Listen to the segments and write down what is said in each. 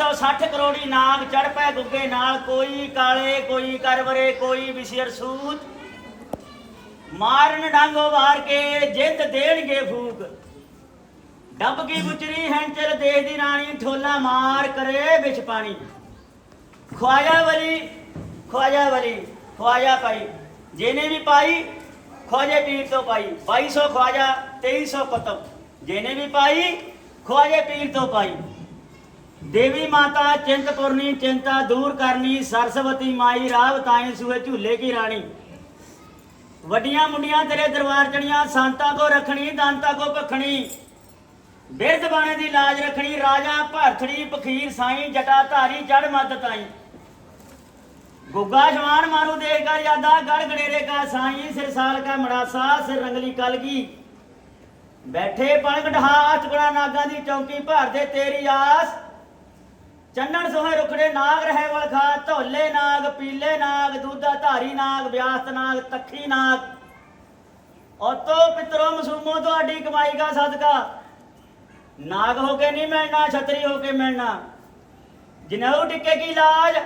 360 ਕਰੋੜੀ ਨਾਗ ਚੜ ਪੈ ਗੁੱਗੇ ਨਾਲ, ਕੋਈ ਕਾਲੇ, ਕੋਈ ਕਰਵਰੇ, ਕੋਈ ਵਿਸ਼ਰ ਸੂਤ। ਮਾਰਨ ਡਾਂਗੋ ਵਾਰ ਕੇ ਜਿੱਤ ਦੇਣਗੇ ਫੂਕ। ਡੱਬ ਕੀ ਗੁਚਰੀ ਹੈਂਚਲ ਦੇਹ ਦੀ ਰਾਣੀ, ਠੋਲਾ ਮਾਰ ਕਰੇ ਵਿੱਚ ਪਾਣੀ। ਖਵਾਜਾ ਵਲੀ ਖਵਾਜਾ ਵਲੀ ਖਵਾਜਾ ਪਾਈ। ਜਿਹਨੇ ਵੀ ਪਾਈ ਖਵਾਜੇ ਪੀਰ ਤੋਂ ਪਾਈ। 2200 ਖਵਾਜਾ 2300 ਕਤਬ ਜਿਹਨੇ ਵੀ ਪਾਈ ਖਵਾਜੇ ਪੀਰ ਤੋਂ ਪਾਈ। ਦੇਵੀ ਮਾਤਾ ਚਿੰਤਪੁਰਨੀ ਚਿੰਤਾ ਦੂਰ ਕਰਨੀ, ਸਰਸਵਤੀ ਮਾਈ ਰਾਵ ਤਾਈ ਸੂਏ ਝੂਲੇ ਕੀ ਰਾਣੀ। ਵੱਡੀਆਂ ਮੁੰਡੀਆਂ ਤੇਰੇ ਦਰਬਾਰ ਚੜੀਆਂ, ਸੰਤਾਂ ਕੋ ਰੱਖਣੀ, ਦਾਂਤਾ ਕੋ ਭਖਣੀ। ਬਿਰਧ ਬਾਣੇ ਦੀ ਲਾਜ ਰੱਖਣੀ, ਰਾਜਾ ਭਰਥੜੀ ਪਖੀਰ ਸਾਈਂ, ਜਟਾ ਧਾਰੀ, ਜੜ ਮੱਦ ਤਾਈ। ਗੁੱਗਾ ਜਵਾਨ ਮਾਰੂ ਦੇਖ ਕਰ ਯਾਦਾ, ਗੜ ਗੜੇਰੇ ਕਾ ਸਾਈਂ, ਸਿਰ ਸਾਲ ਕਾ ਮੜਾਸਾ, ਸਿਰ ਰੰਗਲੀ ਕਲਗੀ ਬੈਠੇ ਪਲਕ ਢਹਾ ਚੁਗਣਾ ਨਾਗਾਂ ਦੀ ਭਰ ਦੇ ਤੇਰੀ ਆਸ। ਚੰਨਣ ਸੋਹੇ ਰੁਕੜੇ ਨਾਗ ਰਹੇ ਵਲ ਖਾ ਧੋਲੇ ਨਾਗ, ਪੀਲੇ ਨਾਗ, ਦੂਦਾ ਧਾਰੀ ਨਾਗ ਵਿਆਸਤ ਨਾਗ, ਤੱਖੀ ਨਾਗ। ਔਤੋ ਪਿਤਰੋ ਮਸੂਮੋ, ਤੁਹਾਡੀ ਕਮਾਈ ਦਾ ਸਦਕਾ। ਨਾਗ ਹੋ ਕੇ ਨਹੀਂ ਮਿਲਣਾ, ਛਤਰੀ ਹੋ ਕੇ ਮਿਲਣਾ। ਜਿਨਹੂ ਟਿੱਕੇ ਕੀ ਲਾਜ?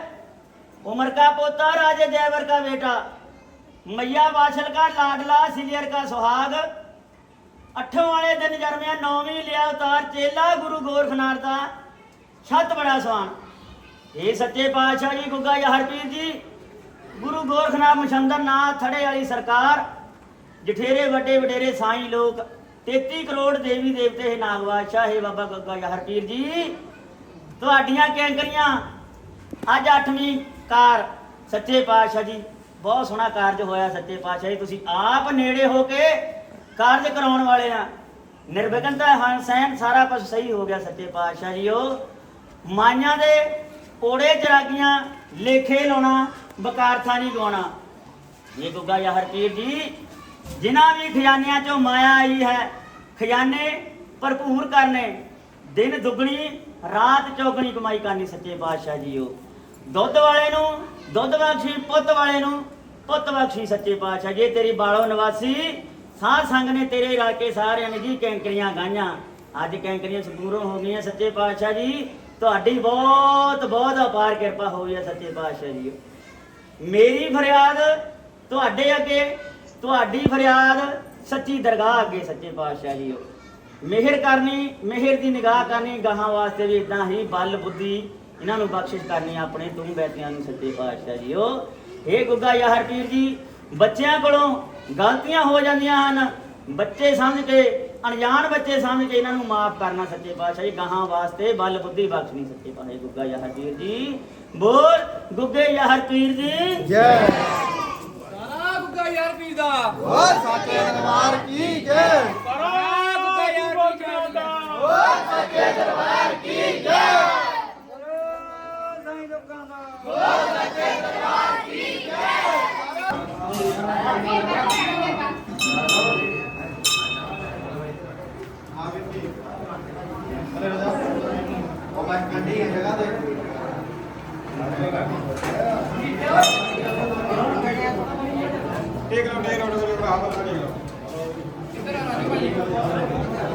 ਉਮਰ ਕਾ ਪੋਤਾ, ਰਾਜੇ ਦੇਵਰ ਕਾ ਬੇਟਾ। ਮਈਆ ਬਾਸ਼ਲ ਕਾ ਲਾਡਲਾ ਸਿਲਿਅਰ ਕਾ ਸੁਹਾਗ। ਅੱਠੋਂ ਵਾਲੇ ਦਿਨ ਜਰਮਿਆ ਨੌਵੀਂ ਲਿਆ ਉਤਾਰ ਚੇਲਾ, ਗੁਰੂ ਗੋਰਖਨਾਥ ਦਾ ਛੱਤ ਬੜਾ ਸਵਾਨ। ਇਹ ਸੱਚੇ ਪਾਤਸ਼ਾਹ ਜੀ ਗੁੱਗਾ ਯਹਰਪੀਰ ਜੀ, ਗੁਰੂ ਗੋਰਖਨਾਥ ਮਛੰਦਰ ਨਾਥ ਥੜੇ ਵਾਲੀ ਸਰਕਾਰ, ਜਠੇਰੇ ਵੱਡੇ ਵਡੇਰੇ ਸਾਈਂ ਲੋਕ 33 ਕਰੋੜ ਦੇਵੀ ਦੇਵਤੇ ਹੈ ਨਾਗਵਾਦਸ਼ਾਹ ਹੈ ਬਾਬਾ ਗੁੱਗਾ ਯਹਰਪੀਰ ਜੀ। ਤੁਹਾਡੀਆਂ ਕੈਂਕਰੀਆਂ, ਅੱਜ 8ਵੀਂ ਕਾਰ ਸੱਚੇ ਪਾਤਸ਼ਾਹ ਜੀ, ਬਹੁਤ ਸੋਹਣਾ ਕਾਰਜ ਹੋਇਆ ਸੱਚੇ ਪਾਤਸ਼ਾਹ ਜੀ। ਤੁਸੀਂ ਆਪ ਨੇੜੇ ਹੋ ਕੇ ਕਾਰਜ ਕਰਾਉਣ ਵਾਲੇ ਆ। ਨਿਰਵਿਘਨਤਾ ਹਨ ਸਹਿਨ ਸਾਰਾ ਕੁਝ ਸਹੀ ਹੋ ਗਿਆ ਸੱਚੇ ਪਾਤਸ਼ਾਹ ਜੀ ਉਹ ਮਾਈਆਂ ਦੇ ਕੋੜੇ ਚਰਾਗੀਆਂ, ਲੇਖੇ ਲਾਉਣਾ ਬਕਾਰਥਾ ਨਹੀਂ ਗਾਉਣਾ ਇਹ ਗੁੱਗਾ ਯਾਰ ਹਰਪੀਰ ਜੀ, ਜਿਨ੍ਹਾਂ ਵੀ ਖਜ਼ਾਨਿਆਂ ਚੋਂ ਮਾਇਆ ਆਈ ਹੈ, ਖਜ਼ਾਨੇ ਭਰਪੂਰ ਕਰਨੇ, ਦਿਨ ਦੁੱਗਣੀ, ਰਾਤ ਚੌਗਣੀ ਕਮਾਈ ਕਰਨੀ ਸੱਚੇ ਪਾਤਸ਼ਾਹ ਜੀ ਉਹ ਦੁੱਧ ਵਾਲੇ ਨੂੰ, ਦੁੱਧ ਬਖਸ਼ੀ, ਪੁੱਤ ਵਾਲੇ ਨੂੰ, ਪੁੱਤ ਬਖਸ਼ੀ ਸੱਚੇ ਪਾਤਸ਼ਾਹ। ਜੇ ਤੇਰੀ ਬਾਲੋ ਨਿਵਾਸੀ, ਸਾਧ ਸੰਗ ਨੇ ਤੇਰੇ ਰਲ ਕੇ ਸਾਰਿਆਂ ਨੇ ਜੀ ਕੈਂਕਰੀਆਂ ਗਾਈਆਂ। ਅੱਜ ਕੈਂਕਰੀਆਂ ਸਪੂਰੋਂ ਹੋ ਗਈਆਂ ਸੱਚੇ ਪਾਤਸ਼ਾਹ ਜੀ। ਤੁਹਾਡੀ ਬਹੁਤ ਬਹੁਤ ਅਪਾਰ ਕਿਰਪਾ ਹੋਈ ਹੈ ਸੱਚੇ ਪਾਤਸ਼ਾਹ ਜੀ। ਮੇਰੀ ਫਰਿਆਦ ਤੁਹਾਡੇ ਅੱਗੇ, ਤੁਹਾਡੀ ਫਰਿਆਦ ਸੱਚੀ ਦਰਗਾਹ ਅੱਗੇ, ਸੱਚੇ ਪਾਤਸ਼ਾਹ ਜੀ। ਮਿਹਰ ਕਰਨੀ, ਮਿਹਰ ਦੀ ਨਿਗਾਹ ਕਰਨੀ, ਗਾਹਾਂ ਵਾਸਤੇ ਵੀ ਇਦਾਂ ਹੀ ਬਲ, ਬੁੱਧੀ ਇਹਨਾਂ ਨੂੰ ਬਖਸ਼ਿਸ਼ ਕਰਨੀ ਆਪਣੇ ਤੁਮ ਬੈਠਿਆਂ ਨੂੰ ਸੱਚੇ ਪਾਤਸ਼ਾਹ ਜੀ। ਉਹ ਇਹ ਗੁੱਗਾ ਯਾਹਰ ਪੀਰ ਜੀ, ਬੱਚਿਆਂ ਕੋਲੋਂ ਗਲਤੀਆਂ ਹੋ ਜਾਂਦੀਆਂ ਹਨ। ਬੱਚੇ ਸਮਝ ਕੇ ਅਣਜਾਣ ਬੱਚੇ ਸਮਝ ਕੇ ਇਹਨਾਂ ਨੂੰ ਮਾਫ ਕਰਨਾ ਸੱਚੇ ਪਾਤਸ਼ਾਹ ਜੀ ਗਾਹਾਂ ਵਾਸਤੇ ਬਲ ਬੁੱਧੀ ਬਖਸ਼ਣੀ ਸੱਚੇ ਪਾਤਸ਼ਾਹ ਗੁੱਗਾ ਯਾਹਰ ਪੀਰ ਜੀ। ਬੋਲ ਗੁੱਗੇ ਯਾਹਰ ਪੀਰ ਜੀ। ਜੈ। ਸਾਰਾ ਗੁੱਗਾ ਯਾਰ ਪੀਰ ਦਾ। ਹੋਰ ਸਾਚੇ ਦਰਬਾਰ ਕੀ ਜੈ। ਸਾਰਾ ਗੁੱਗਾ ਯਾਰ ਪੀਰ ਦਾ। ਹੋਰ ਸਾਚੇ ਦਰਬਾਰ ਕੀ ਜੈ। ਫਿਰ ਉਹਦਾ ਉਹ ਮੈਂ ਕੱਢੀ ਹੈ। ਜਗ੍ਹਾ ਦੇ ਟੇਕ ਲਓ ਟੇਕ ਲਓ ਟੇਕ ਲਓ ਆਪ ਟੇਕ ਲਓ ਕਿੱਧਰ ਆ ਰਾਜੂ ਭਾਈ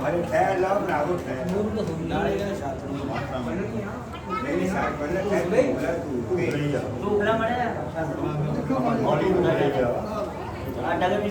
ਹਰੇ ਠਹਿਰ ਲਾ ਬਰਾਬਰ ਠਹਿਰ ਨਹੀਂ ਸਾਈਡ ਪਰ ਲੈ ਠਹਿਰ ਬੋਲਾ ਤੂੰ ਤੇਰੀ ਆ ਦੂਖਲਾ ਮੜਿਆ ਹੌਲੀ ਨੂੰ ਲੈ ਜਾ। ਆ ਡਗਰ ਵੀ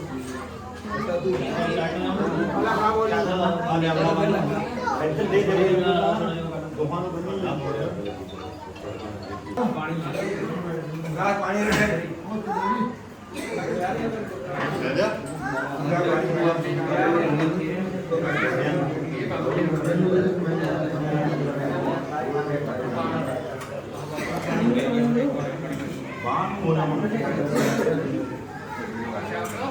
ਨਹੀਂ ਹੈਗਾ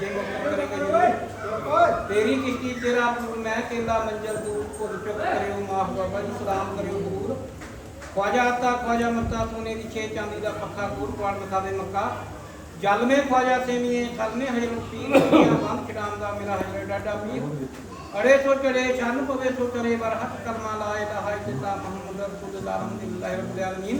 ਜਿੰਗ ਕਰੇ ਕਰੀ ਤੇਰੀ ਕਿਸ਼ਤੀ ਤੇਰਾ ਪੂਰ ਮੈਂ ਕਹਿੰਦਾ ਮੰਜ਼ਲ ਦੂਰ ਭੁੱਲ ਚੁੱਕ ਕਰਿਓ, ਮਾਫ ਬਾਬਾ ਜੀ, ਸਲਾਮ ਕਰਿਓ ਦੂਰ। ਖਵਾਜਾ ਆਤਾ, ਖਵਾਜਾ ਮੱਤਾ, ਸੋਨੇ ਦੀ ਛੇ ਚਾਂਦੀ ਦਾ ਪੱਖਾ ਕੂਰ ਪਾਣ ਦਿਖਾਵੇ ਮੱਕਾ। ਜਲ ਮੇ ਖਵਾਜਾ ਸੇਮੀਏ ਛਲ ਮੇ ਹਰੇ ਰੁਪੀ ਬੰਦ ਛਡਾਮ ਦਾ ਮੇਰਾ ਹਰੇ ਡਾਡਾ ਪੀਰ ਅੜੇ ਸੋ ਚੜੇ, ਛੰਨ ਪਵੇ ਸੋ ਕਰੇ ਵਰ ਹੱਥ ਕਰਮਾ ਲਾਏ ਦਾ ਹਾਇ ਜਿਤਾ ਮੁਹੰਮਦ ਰਸੂਲullah ਰਹਿਮਤੁਲਲਾਹ ਰਬਿਲ ਆਲਮੀਨ।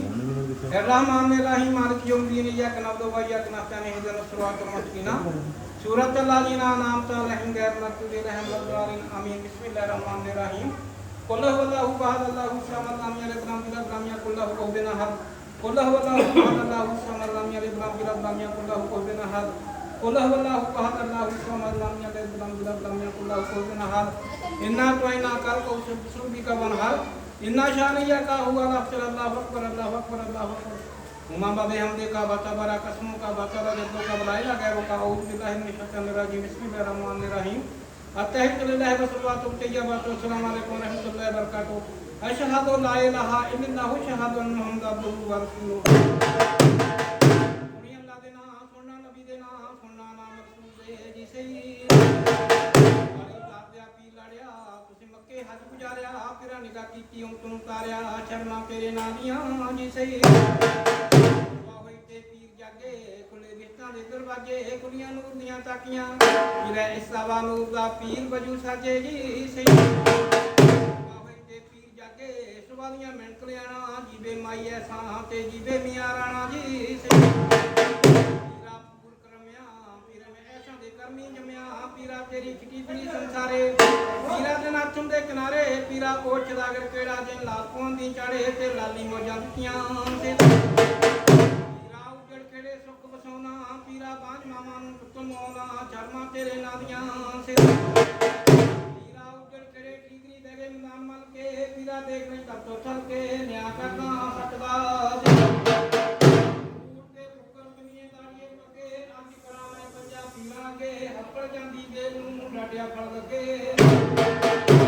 الرحمن الرحیم مالک یوم الدین یاک نعبد و یاک نستعین اهدنا الصراط المستقیم سورة الذين أنعمت عليهم غير المغضوب عليهم ولا الضالين آمين بسم الله الرحمن الرحيم قل هو الله أحد الله الصمد لم يلد ولم يولد ولم يكن له كفوا أحد قل هو الله أحد الله الصمد لم يلد ولم يولد ولم يكن له كفوا أحد قل هو الله أحد الله الصمد لم يلد ولم يولد ولم يكن له كفوا أحد إنا أعطيناك الكوثر فصل بك وانحر إن شانئك هو الأبتر الله أكبر الله أكبر الله أكبر وما بضيهم ذكا بطبرا قسمك بطبرا جدك بلايلا غيرك أعوذ بالله من الشيطان الرجيم بسم الله الرحمن الرحيم التحية لله والصلاة والطيبات والسلام عليكم ورحمة الله وبركاته أشهد أن لا إله إلا الله أشهد أن محمدا عبده ورسوله ਕੀਤੀ ਹਮ ਤੁਮ ਤਾਰਿਆ ਸ਼ਰਮਾ ਤੇਰੇ ਨਾਮ ਦੀਆਂ ਜੀ ਸਹੀ ਜਾਗੇ ਖੁੱਲੇ ਵਿਸ਼ਤਾਂ ਦੇ ਦਰਵਾਜੇ ਕੁੜੀਆਂ ਨੂਰ ਦੀਆਂ ਤਾਕੀਆਂ। ਜਿਵੇਂ ਇਸਾਵਾ ਨੂਰ ਦਾ ਪੀਰ ਵਜੂ ਸਾਜੇ ਜੀ, ਸਹੀ। ਹੋਈ ਤੇ ਪੀਰ ਜਾਗੇ ਸੁਵਾਲੀਆਂ ਮਿੰਟ ਲਿਆਣਾ ਜੀਵੇ ਮਾਈ ਐਸਾਂ ਤੇ ਜੀਵੇ ਮੀਆਂ ਰਾਣਾ ਜੀ, ਸਹੀ। ਪੀਰਾ ਪੂਰ ਕਰਮਿਆ, ਪੀਰਾ ਮੈਂ ਐਸਾਂ ਦੇ ਕਰਮੀ ਜਮਿਆ। ਪੀਰਾ ਤੇਰੀ ਖਿੱਟੀ ਪੀਰੀ ਸੰਸਾਰੇ, ਪੀਰਾ ਦੇ ਨਾਥਮ ਦੇ ਕਿਨਾਰੇ, ਪੀਰਾ ਉਹ ਚਦਾਗਰ ਕਿਹੜਾ ਜੇ ਲਾਪੋਂ ਦੀ ਚੜੇ ਤੇ ਲਾਲੀ ਮੋਜਾਂ ਦਿੱਤੀਆਂ ਤੇ ਪੀਰਾ ਬਾਝ ਮਾਵਾਂ ਨੂੰ ਪੁੱਤ ਮੋਨਾ ਚਰਮਾਂ ਤੇਰੇ ਨਾਂ ਦੀਆਂ ਸਿਰ ਪੀਰਾ ਉਜੜ ਖੇੜੇ ਠੀਕਰੀ ਦੇਗੇ ਨਾਮ ਮਲ ਕੇ, ਪੀਰਾ ਦੇਖ ਨਹੀਂ ਤਰ ਤੋਂ ਚਲ ਕੇ, ਨਿਆ ਕਰਨਾ ਸਕਦਾ ਸੀ। ਤੇ ਫੁਕਰ ਦੁਨੀਏ ਦਾੜੀਏ ਪੱਕੇ ਅੱਜ ਕਰਾਂ ਮੈਂ ਪੰਜਾ ਪੀਰਾਂ ਕੇ ਹੱਪੜ ਜਾਂਦੀ ਦੇ ਨੂੰ ਡਾਟਿਆ ਫੜ ਲੱਗੇ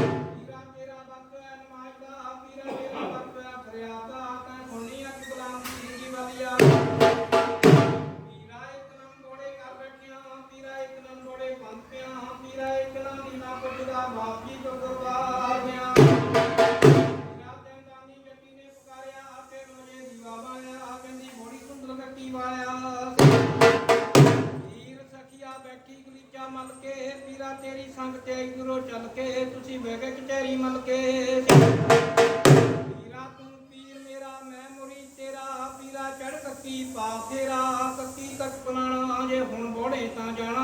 ਨਾ ਮਲ ਕੇ, ਪੀਰਾ ਤੇਰੀ ਸੰਗ ਤੇ ਆਈ ਗੁਰੂ ਚੱਲ ਕੇ, ਤੁਸੀਂ ਬਹਿ ਕੇ ਕਚਹਿਰੀ ਮਲ ਕੇ। ਪੀਰਾ ਤੂੰ ਪੀਰ ਮੇਰਾ, ਮੈਂ ਮੁਰੀ ਤੇਰਾ, ਪੀਰਾ ਚੜ ਕੱਕੀ ਪਾ ਤੇਰਾ, ਕੱਕੀ ਤੱਕ ਪਨਾਣਾ ਜੇ ਹੁਣ ਬੋੜੇ ਤਾਂ ਜਾਣਾ।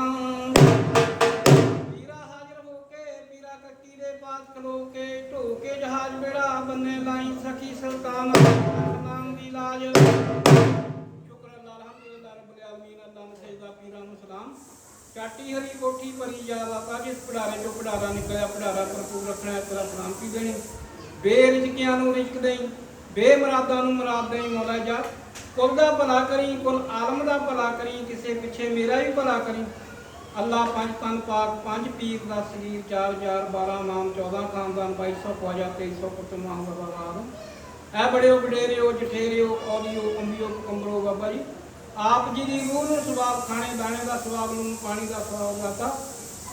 ਪੀਰਾ ਹਾਜ਼ਰ ਹੋ ਕੇ, ਪੀਰਾ ਕੱਕੀ ਦੇ ਪਾਸ ਖਲੋ ਕੇ ਢੋ ਜਹਾਜ਼ ਬੇੜਾ ਬੰਨੇ ਲਾਈ ਸਖੀ ਸੁਲਤਾਨ ਨਾਮ ਦੀ ਲਾਜ। ਸ਼ੁਕਰ ਅੱਲਾਹ ਅਲਹਮਦੁਲਿਲਾ ਰੱਬਿਲ ਆਲਮੀਨ ਅੱਲਾਹ ਨੂੰ ਸਜਦਾ ਪੀਰਾਂ ਨੂੰ ਸਲਾਮ। ਚਾਟੀ ਹਰੀ ਕੋਠੀ ਭਰੀ ਜਾ ਬਾਬਾ ਜਿਸ ਪੜਾਰੇ ਚੋਂ ਪੜਾਰਾ ਨਿਕਲਿਆ, ਪੜਾਰਾ ਭਰਪੂਰ ਰੱਖਣਾ ਤੇਰਾ ਸਲਾਮ ਕੀ ਦੇਣੀ। ਬੇਰਿਜ਼ਕੀਆਂ ਨੂੰ ਰਿਜ਼ਕ ਦੇਈ, ਬੇਮਰਾਦਾਂ ਨੂੰ ਮਰਾਦ ਦੇਈ, ਮੌਲਾ ਜਾ, ਕੁਲ ਦਾ ਭਲਾ ਕਰੀ, ਕੁਲ ਆਲਮ ਦਾ ਭਲਾ ਕਰੀ, ਕਿਸੇ ਪਿੱਛੇ ਮੇਰਾ ਵੀ ਭਲਾ ਕਰੀ। ਅੱਲਾ ਪੰਜ ਤਨ ਪਾਕ, ਪੰਜ ਪੀਰ ਦਾ ਸਰੀਰ 4000 12 ਨਾਮ 14 ਖਾਨਦਾਨ 2200 ਖਵਾਜਾ 2300 ਪੁੱਤ ਮਾਹ ਬਾਬਾ ਰਾਮ ਐ ਬੜਿਓ ਵਡੇਰਿਓ, ਜਠੇਰਿਓ, ਔਲੀਓ, ਅੰਬਿਓ ਕਮਰੋ ਬਾਬਾ ਜੀ। ਆਪ ਜੀ ਦੀ ਰੂਹ ਨੂੰ ਸਵਾਬ, ਖਾਣੇ ਦਾਣੇ ਦਾ ਸਵਾਬ ਨੂੰ ਪਾਣੀ ਦਾ ਸਵਾਬ ਲਾਤਾ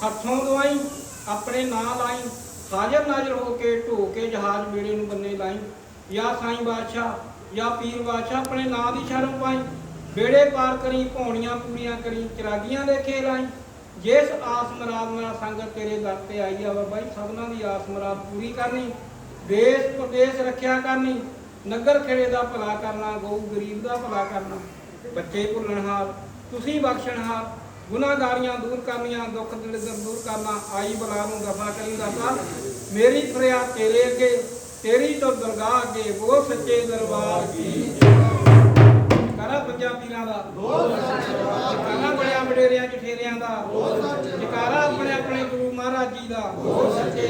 ਹੱਥੋਂ ਦਵਾਈ ਆਪਣੇ ਨਾਂ ਲਾਈ ਹਾਜ਼ਰ ਨਾਜ਼ਰ ਹੋ ਕੇ ਢੋ ਕੇ ਜਹਾਜ਼ ਬੇੜੇ ਨੂੰ ਬੰਨੇ ਲਾਈ। ਜਾਂ ਸਾਈਂ ਬਾਦਸ਼ਾਹ, ਜਾਂ ਪੀਰ ਬਾਦਸ਼ਾਹ ਆਪਣੇ ਨਾਂ ਦੀ ਸ਼ਰਮ ਪਾਈ। ਬੇੜੇ ਪਾਰ ਕਰੀ ਪੌਣੀਆਂ ਪੂਰੀਆਂ ਕਰੀ, ਚਰਾਗੀਆਂ ਦੇ ਖੇਲ ਆਈ। ਜਿਸ ਆਸ ਮਰਾਦ ਨਾਲ ਸੰਗਤ ਤੇਰੇ ਦਰ ਤੇ ਆਈ ਆ, ਬਾਬਾ ਜੀ, ਸਭਨਾਂ ਦੀ ਆਸ ਮਰਾਦ ਪੂਰੀ ਕਰਨੀ। ਦੇਸ਼ ਪ੍ਰਦੇਸ਼ ਰੱਖਿਆ ਕਰਨੀ। ਨਗਰ ਖੇੜੇ ਦਾ ਭਲਾ ਕਰਨਾ ਗਊ ਗਰੀਬ ਦਾ ਭਲਾ ਕਰਨਾ। ਬੱਚੇ ਭੁੱਲਣਹਾਰ ਤੁਸੀਂ ਬਖਸ਼ਣਹਾਰ ਗੁਨਾਹਗਾਰੀਆਂ ਦੂਰ ਕਰਨੀਆਂ, ਦੁੱਖ ਦਲਿਦਰ ਦੂਰ ਕਰਨਾ, ਆਈ ਬਲਾ ਨੂੰ ਦਫਾ ਕਰੀ ਦਾਤਾ ਮੇਰੀ ਫਰਿਆਦ ਤੇਰੇ ਅੱਗੇ, ਤੇਰੀ ਤੋਂ ਦਰਗਾਹ ਅੱਗੇ ਉਹ ਸੱਚੇ ਦਰਬਾਰ ਕੀ ਕਰਾ ਪੰਜਾਂ ਦਾ। ਜਕਾਰਾ ਬੜਿਆ ਵਡੇਰਿਆਂ, ਜਠੇਰਿਆਂ ਦਾ। ਜਕਾਰਾ ਆਪਣੇ ਆਪਣੇ ਗੁਰੂ ਮਹਾਰਾਜ ਜੀ ਦਾ। ਉਹ ਸੱਚੇ